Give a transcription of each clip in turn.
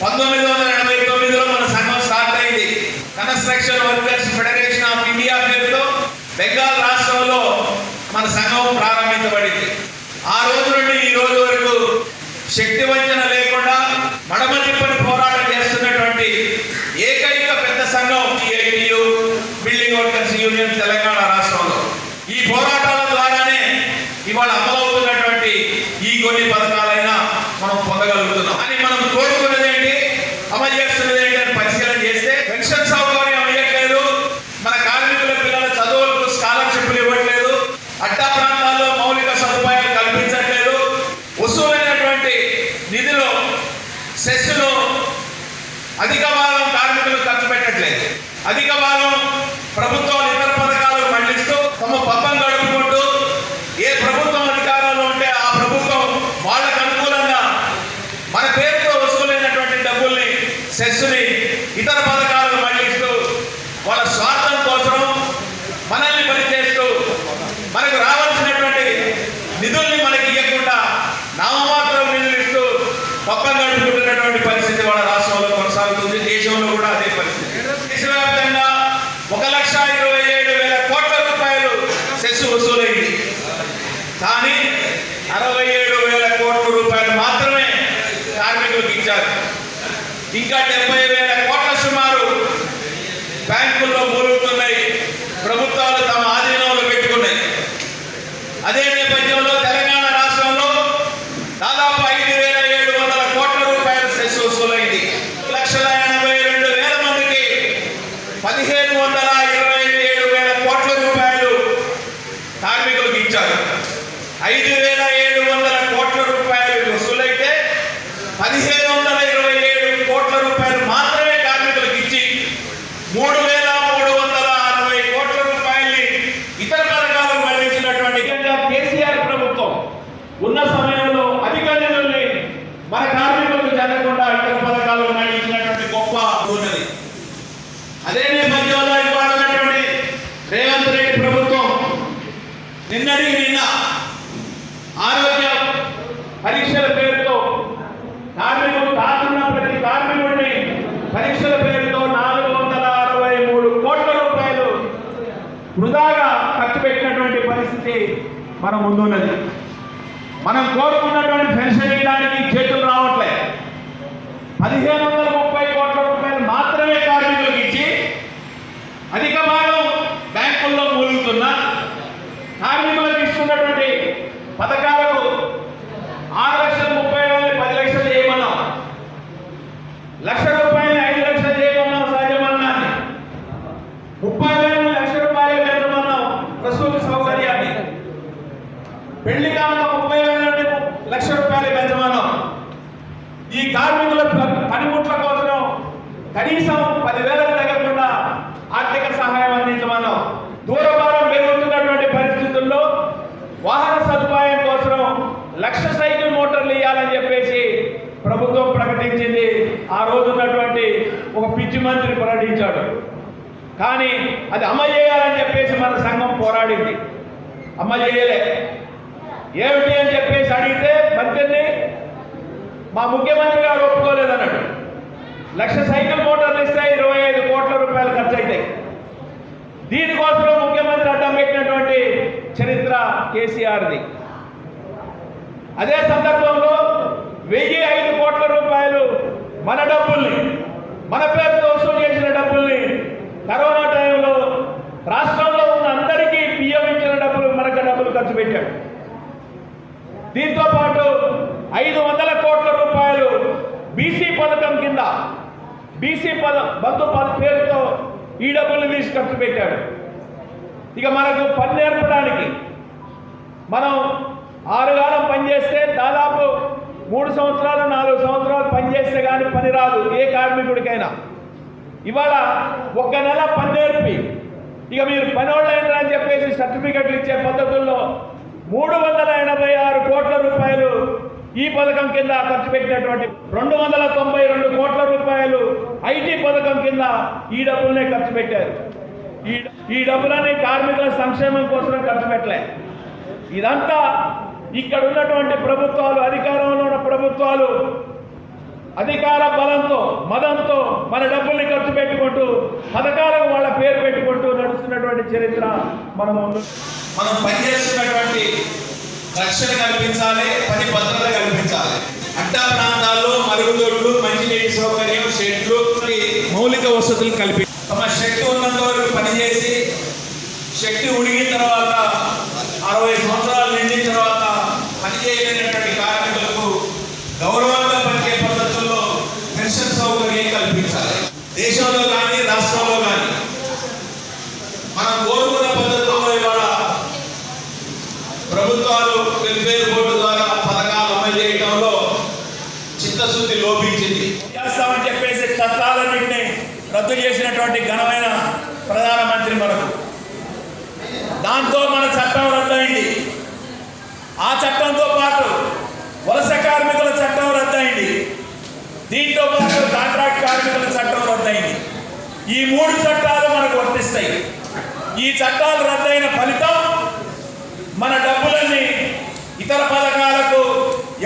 పంతొమ్మిది వందల ఎనభై తొమ్మిదిలో మన సంఘం స్టార్ట్ అయింది. Construction workers federation of India పేరుతో బెంగాల్ రాష్ట్రంలో మన సంఘం ప్రారంభించబడింది. ఆ రోజు నుండి ఈ రోజు వరకు శక్తి వంచన లేకుండా మడమ తిప్పని పోరాటం చేస్తున్నటువంటి ఏకైక పెద్ద సంఘం TITU building workers union Telangana రాష్ట్రంలో. ఈ పోరాటం అధిక ఇంకా డెబ్బై వేల కోట్ల సుమారు బ్యాంకుల్లో మూలుగుతున్నాయి. ప్రభుత్వాలు తమ ఆధీనంలో పెట్టుకున్నాయి. అదే నేపథ్యంలో తెలంగాణ రాష్ట్రంలో దాదాపు ఐదు వేల ఏడు వందల కోట్ల రూపాయల సెస్ వసూలైంది లక్షల ఎనభై రెండు వేల మందికి పదిహేను వందల ఇరవై ఏడు వేల కోట్ల రూపాయలు కార్మికులకు ఇచ్చారు ఐదు వేల ఏడు వందల కోట్ల రూపాయలు వసూలైతే పదిహేను వందల ఇరవై ఏడు కోట్ల రూపాయలు మాత్రమే కార్మికులకు ఇచ్చి మూడు వేల మూడు వందల అరవై కోట్ల రూపాయల్ని ఇతర పథకాలకు మళ్ళించినటువంటి ముఖ్యంగా కేసీఆర్ ప్రభుత్వం ఉన్న సమయంలో అధిక నిధుల్ని మన కార్మికులకు చెందకుండా ఇతర పథకాలకు మళ్ళించినటువంటి గొప్ప ఉన్నది అదే నేపథ్యంలో ఇవాళ ఉన్నటువంటి రేవంత్ రెడ్డి ప్రభుత్వం. నిన్నటి నిన్న ఆరోగ్య పరీక్షల పేరుతో కార్మికులు కాకున్న ప్రతి కార్మికుడిని పరీక్షల పేరుతో నాలుగు వందల అరవై మూడు కోట్ల రూపాయలు వృధాగా ఖర్చు పెట్టినటువంటి పరిస్థితి మన ముందున్నది. మనం కోరుకున్నటువంటి పెన్షన్ ఇవ్వడానికి చేతులు రావట్లే. పదిహేను వందల ముప్పై కోట్ల రూపాయలు మాత్రమే కార్మికులకు ఇచ్చి అధిక భాగం బ్యాంకుల్లో మూలుగుతున్న కార్మికులకు ఇస్తున్నటువంటి పథకాలకు ఆరు లక్షల ముప్పై వేలు పది లక్షలు చేయమన్నాం. లక్ష రూపాయలు ఐదు లక్షలు చేయమన్నాం సహజమన్నాన్ని ముప్పై వేల లక్ష రూపాయలు పెంచమన్నాం ప్రసూతి సౌకర్యాన్ని. పెళ్ళి కానుక ముప్పై వేల నుండి లక్ష రూపాయలు పెంచమన్నాం ఈ కార్మికుల పనిముట్ల కోసం కనీసం పదివేలకు తగ్గకుండా ఆర్థిక సహాయం అందించడం లక్ష సైకిల్ మోటార్లు ఇవ్వాలని చెప్పేసి ప్రభుత్వం ప్రకటించింది. ఆ రోజు ఉన్నటువంటి ఒక పిచ్చి మంత్రి ప్రకటించాడు. కానీ అది అమలు చేయాలని చెప్పేసి మన సంఘం పోరాడింది. అమలు చేయలే. ఏమిటి అని చెప్పేసి అడిగితే మంత్రిని మా ముఖ్యమంత్రి గారు ఒప్పుకోలేదన్నాడు. లక్ష సైకిల్ మోటార్లు ఇస్తే ఇరవై ఐదు కోట్ల రూపాయలు ఖర్చు అవుతాయి దీనికోసం ముఖ్యమంత్రి అడ్డం పెట్టినటువంటి చరిత్ర కేసీఆర్ది. అదే సందర్భంలో వెయ్యి ఐదు కోట్ల రూపాయలు మన డబ్బుల్ని మన పేరుతో వసూలు చేసిన డబ్బుల్ని కరోనా టైంలో రాష్ట్రంలో ఉన్న అందరికీ పిఎం ఇచ్చిన డబ్బులు మనకు డబ్బులు ఖర్చు పెట్టాడు. దీంతో పాటు ఐదు వందల కోట్ల రూపాయలు బీసీ పథకం కింద బీసీ పద బంధు పద పేరుతో ఈ డబ్బులు తీసి ఖర్చు పెట్టాడు. ఇక మనకు పన్ను నేర్పడానికి మనం ఆరుగాలం పనిచేస్తే దాదాపు మూడు సంవత్సరాలు నాలుగు సంవత్సరాలు పనిచేస్తే కానీ పని రాదు ఏ కార్మికుడికైనా. ఇవాళ ఒక్క నెల పని నేర్పి. ఇక మీరు పనోళ్ళైనా అని చెప్పేసి సర్టిఫికెట్లు ఇచ్చే పద్ధతుల్లో మూడు వందల ఎనభై ఆరు కోట్ల రూపాయలు ఈ పథకం కింద ఖర్చు పెట్టినటువంటి రెండు వందల తొంభై రెండు కోట్ల రూపాయలు ఐటీ పథకం కింద ఈ డబ్బులనే ఖర్చు పెట్టారు. ఈ ఈ డబ్బులని కార్మికుల సంక్షేమం కోసం ఖర్చు పెట్టలే. ఇదంతా ఇక్కడ ఉన్నటువంటి ప్రభుత్వాలు అధికారంలో ఉన్న ప్రభుత్వాలు అధికార బలంతో మదంతో మన డబ్బుల్ని ఖర్చు పెట్టుకుంటూ పథకాలకు వాళ్ళ పేరు పెట్టుకుంటూ నడుస్తున్నటువంటి చరిత్ర మన ముందు మనం పనిచేస్తున్నటువంటి రక్షణ కల్పించాలి పని భద్రత కల్పించాలి. అడ్డా ప్రాంతాల్లో మరుగుదొడ్లు మంచినీటి సౌకర్యం షెడ్లు మౌలిక వసతులు కల్పి తమ శక్తి ఉన్నంత వరకు పనిచేసి శక్తి ఉడిగిన తర్వాత అరవై సంవత్సరాలు నిండిన తర్వాత పనిచేయలేనటువంటి కార్మికులకు గౌరవంగా పనిచే పద్ధతుల్లో పెన్షన్ సౌకర్యం కల్పించాలి దేశంలో కానీ రాష్ట్రంలో కానీ మనం కోరుకున్న పద్ధతుల్లో ఇవాళ ప్రభుత్వాలు వెల్ఫేర్ బోర్డు ద్వారా పథకాలు అమలు చేయడంలో చిత్తశుద్ధి లోపించింది చేస్తామని చెప్పేసి చట్టాలన్నింటినీ రద్దు చేసినటువంటి ఘనమైన ప్రధానమంత్రి మనకు. దాంతో మన చట్టం రద్దయింది. ఆ చట్టంతో పాటు వలస కార్మికుల చట్టం రద్దయింది. దీంతో పాటు కాంట్రాక్ట్ కార్మికుల చట్టం రద్దయింది. ఈ మూడు చట్టాలు మనకు వర్తిస్తాయి. ఈ చట్టాలు రద్దయిన ఫలితం మన డబ్బులన్నీ ఇతర పథకాలకు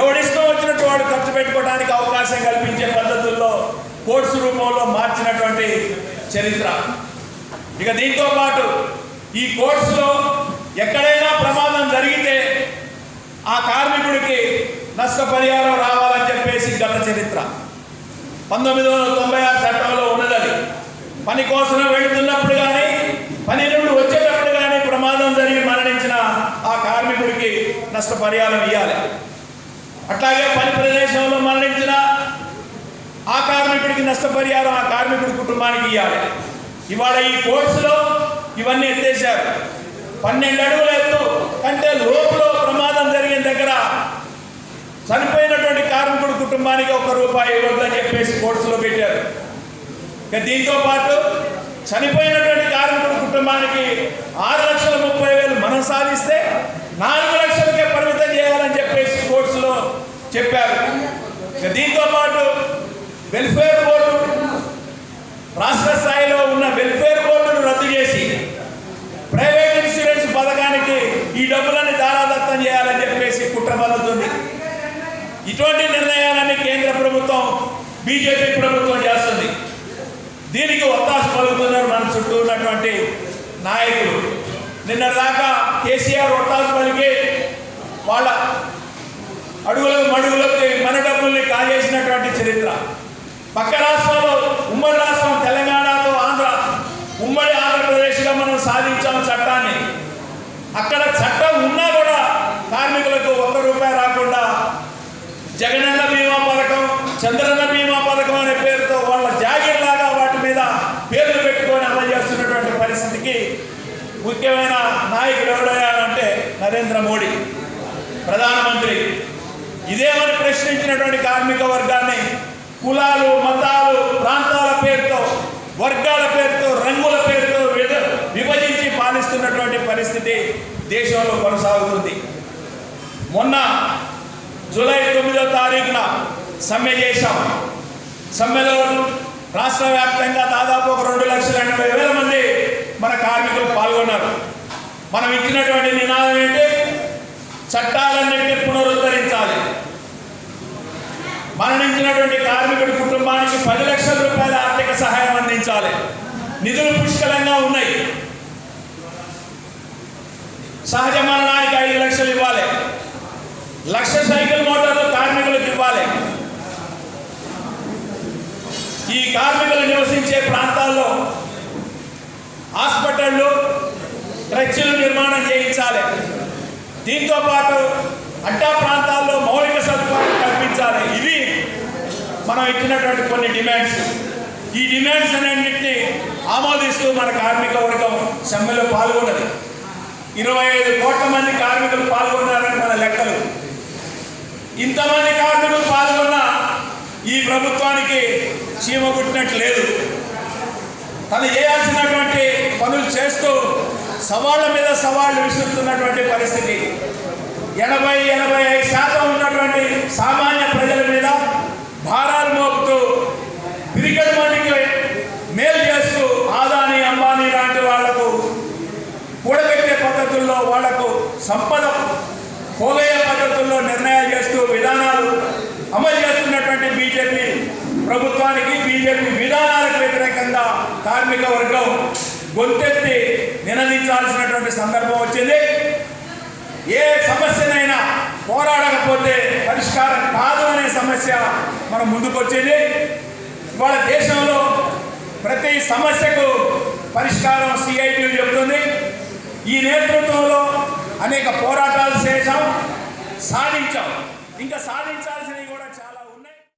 ఎవడిష్టం వచ్చినట్టు వాడు ఖర్చు పెట్టుకోవడానికి అవకాశం కల్పించే పద్ధతుల్లో కోర్సు చరిత్ర. ఇక దీంతో పాటు ఈ కోర్సులో ఎక్కడైనా ప్రమాదం జరిగితే ఆ కార్మికుడికి నష్టపరిహారం రావాలని చెప్పేసి గత చరిత్ర. పంతొమ్మిది వందల తొంభై ఆరు చట్టంలో ఉన్నది పని కోసం వెళుతున్నప్పుడు కానీ పని నుండి వచ్చేటప్పుడు కానీ ప్రమాదం జరిగి మరణించిన ఆ కార్మికుడికి నష్టపరిహారం ఇవ్వాలి అట్లాగే పని ప్రదేశంలో మరణించిన కార్మికుడికి నష్టపరిహారం ఆ కార్మికుడి కుటుంబానికి ఇవ్వాలి ఇవాళ ఈ కోర్సులో ఇవన్నీ ఎత్తేసారు పన్నెండు అడుగుల ఎత్తు. కంటే లోపులో ప్రమాదం జరిగిన దగ్గర చనిపోయినటువంటి కార్మికుడి కుటుంబానికి ఒక రూపాయి ఇవ్వద్దని చెప్పేసి కోర్సులో పెట్టారు. ఇక దీంతో పాటు చనిపోయినటువంటి కార్మికుడి కుటుంబానికి ఆరు లక్షల ముప్పై వేలు మనం సాధిస్తే నాలుగు లక్షలకే పరిమితం చేయాలని చెప్పేసి కోర్సులో చెప్పారు. ఇక దీంతో పాటు వెల్ఫేర్ బోర్డు రాష్ట్ర స్థాయిలో ఉన్న వెల్ఫేర్ బోర్డును రద్దు చేసి ప్రైవేట్ ఇన్సూరెన్స్ పథకానికి ఈ డబ్బులని దారాదత్తం చేయాలని చెప్పేసి కుట్ర పలుతుంది ఇటువంటి నిర్ణయాలన్నీ కేంద్ర ప్రభుత్వం బీజేపీ ప్రభుత్వం చేస్తుంది. దీనికి ఒత్తాస పలుకుతున్నారు మన చుట్టూ ఉన్నటువంటి నాయకులు. నిన్న దాకా కేసీఆర్ ఒత్తాస పలికి వాళ్ళ అడుగులకు మడుగులకి మన డబ్బుల్ని కాజేసినటువంటి చరిత్ర. పక్క రాష్ట్రంలో ఉమ్మడి రాష్ట్రం తెలంగాణతో ఆంధ్ర ఉమ్మడి ఆంధ్రప్రదేశ్గా మనం సాధించాం చట్టాన్ని. అక్కడ చట్టం ఉన్నా కూడా కార్మికులకు ఒక్క రూపాయి రాకుండా జగనన్న బీమా పథకం చంద్రన్న బీమా పథకం అనే పేరుతో వాళ్ళ జాగిర్లాగా వాటి మీద పేర్లు పెట్టుకొని అమలు చేస్తున్నటువంటి పరిస్థితికి ముఖ్యమైన నాయకుడు ఎవరయ్యారంటే నరేంద్ర మోడీ. ప్రధానమంత్రి. ఇదేమని ప్రశ్నించినటువంటి కార్మిక వర్గాన్ని కులాలు మతాలు ప్రాంతాల పేరుతో వర్గాల పేరుతో రంగుల పేరుతో విభజించి పాలిస్తున్నటువంటి పరిస్థితి దేశంలో కొనసాగుతుంది. మొన్న జూలై తొమ్మిదో తారీఖున సమ్మె చేశాం. సమ్మెలో రాష్ట్ర వ్యాప్తంగా దాదాపు ఒక రెండు లక్షల ఎనభై వేల మంది మన కార్మికులు పాల్గొన్నారు. మనం ఇచ్చినటువంటి నినాదం ఏంటి? చట్టాలన్నింటినీ మరణించినటువంటి కార్మికుడి కుటుంబానికి పది లక్షల రూపాయల ఆర్థిక సహాయం అందించాలి. నిధులు పుష్కలంగా ఉన్నాయి. సహజ మరణానికి ఐదు లక్షలు ఇవ్వాలి. లక్ష సైకిల్ మోటార్లు కార్మికులకు ఇవ్వాలి. ఈ కార్మికులు నివసించే ప్రాంతాల్లో హాస్పిటళ్ళు ట్రచ్చులు నిర్మాణం చేయించాలి. దీంతో పాటు మనం ఇచ్చినటువంటి కొన్ని డిమాండ్స్. ఈ డిమాండ్స్ అన్నింటినీ ఆమోదిస్తూ మన కార్మిక వర్గం సమ్మెలో పాల్గొన్నది. ఇరవై ఐదు కోట్ల మంది కార్మికులు పాల్గొన్నారని మన లెక్కలు. ఇంతమంది కార్మికులు పాల్గొన్న ఈ ప్రభుత్వానికి చీమ కుట్టినట్టు లేదు. తను చేయాల్సినటువంటి పనులు చేస్తూ సవాళ్ళ మీద సవాళ్ళు విసురుతున్నటువంటి పరిస్థితి. ఎనభై ఎనభై ఐదు శాతం ఉన్నటువంటి సామాన్య ప్రజల మీద భారాలు వాళ్ళకు సంపద పోగయ్య పద్ధతుల్లో నిర్ణయాలు చేస్తూ విధానాలు అమలు చేస్తున్నటువంటి బీజేపీ ప్రభుత్వానికి బీజేపీ విధానాలకు వ్యతిరేకంగా కార్మిక వర్గం గొంతెత్తి నినదించాల్సినటువంటి సందర్భం వచ్చింది. ఏ సమస్యనైనా పోరాడకపోతే పరిష్కారం కాదు అనే సమస్య మనం ముందుకొచ్చింది. ఇవాళ దేశంలో ప్రతి సమస్యకు పరిష్కారం సిఐటి చెబుతుంది. ఈ నేతృత్వంలో అనేక పోరాటాలు చేశాం సాధించాం. ఇంకా సాధించాం